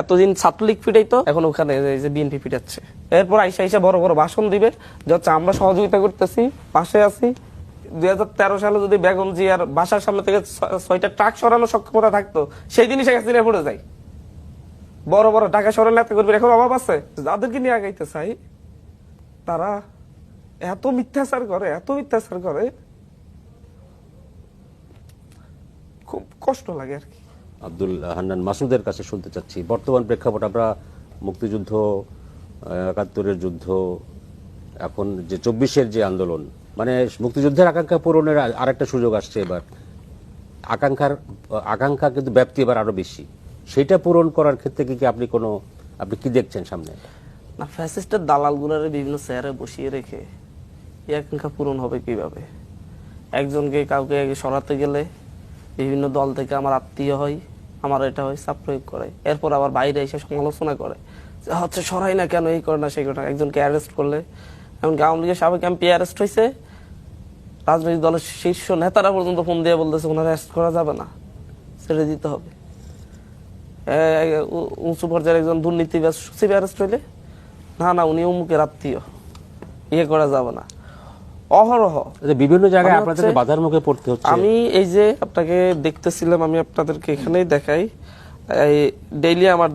এতদিন ছাত্রলীগ পিটাইতো এখন ওখানে যে বিএনপি পিটাচ্ছে। এরপর আইসা আইসা বড় বড় ভাষণ দিবে যে হচ্ছে আমরা সহযোগিতা করতেছি, পাশে আছি। দুই তেরো সালে যদি বেগম জিয়ার বাসার সামনে থেকে ছয়টা ট্রাক সরানো সক্ষমতা থাকতো, সেই দিনই শেখ হাসিনা পড়ে যায়। বড় বড় ঢাকা শহরের এত করবে এখন অভাব আছে। যাদেরকে নিয়ে আগাইতে চাই, তারা এত মিথ্যাচার করে, এত মিথ্যাচার করে, খুব কষ্ট লাগে আর কি। আব্দুল হান্নান মাসুদের কাছে শুনতে চাচ্ছি। বর্তমান প্রেক্ষাপট, আমরা মুক্তিযুদ্ধ একাত্তরের যুদ্ধ, এখন যে চব্বিশের যে আন্দোলন মানে মুক্তিযুদ্ধের আকাঙ্ক্ষা পূরণের আর- আরেকটা সুযোগ আসছে এবার। আকাঙ্ক্ষার, আকাঙ্ক্ষা কিন্তু ব্যাপ্তি এবার আরও বেশি। সেটা পূরণ করার ক্ষেত্রে কি কি আপনি কোনো, আপনি কি দেখছেন সামনে? না, ফ্যাসিস্টের দালালগুলোরে বিভিন্ন চেয়ারে বসিয়ে রেখে এই আকাঙ্ক্ষা পূরণ হবে কীভাবে? একজনকে কাউকে সরাতে গেলে বিভিন্ন দল থেকে আমার আত্মীয় হয়। আমার এটা হয় চাপ প্রয়োগ করে। এরপর আবার বাইরে এসে সমালোচনা করে। যে, হচ্ছে, সরাই না কেন? এই করে না, সেই করে না। একজনকে অ্যারেস্ট করলে। এমনকি আওয়ামী লীগের সাবেক এমপি অ্যারেস্ট হয়েছে রাজনৈতিক দলের শীর্ষ নেতারা পর্যন্ত ফোন দিয়ে বলতেছে, ওনারা অ্যারেস্ট করা যাবে না। ছেড়ে দিতে হবে। উঁচু পর্যায়ের একজন দুর্নীতিবাজ সচিব অ্যারেস্ট হইলে, না না, উনি অমুকের আত্মীয়। ইয়ে করা যাবে না। অহরহ। বিভিন্ন জায়গায় আপনাদের বাধার মুখে পড়তে হচ্ছে। আমি এই যে আপনাকে দেখতেছিলাম আমি আপনাদেরকে এখানেই দেখাই। এই ডেইলি আমার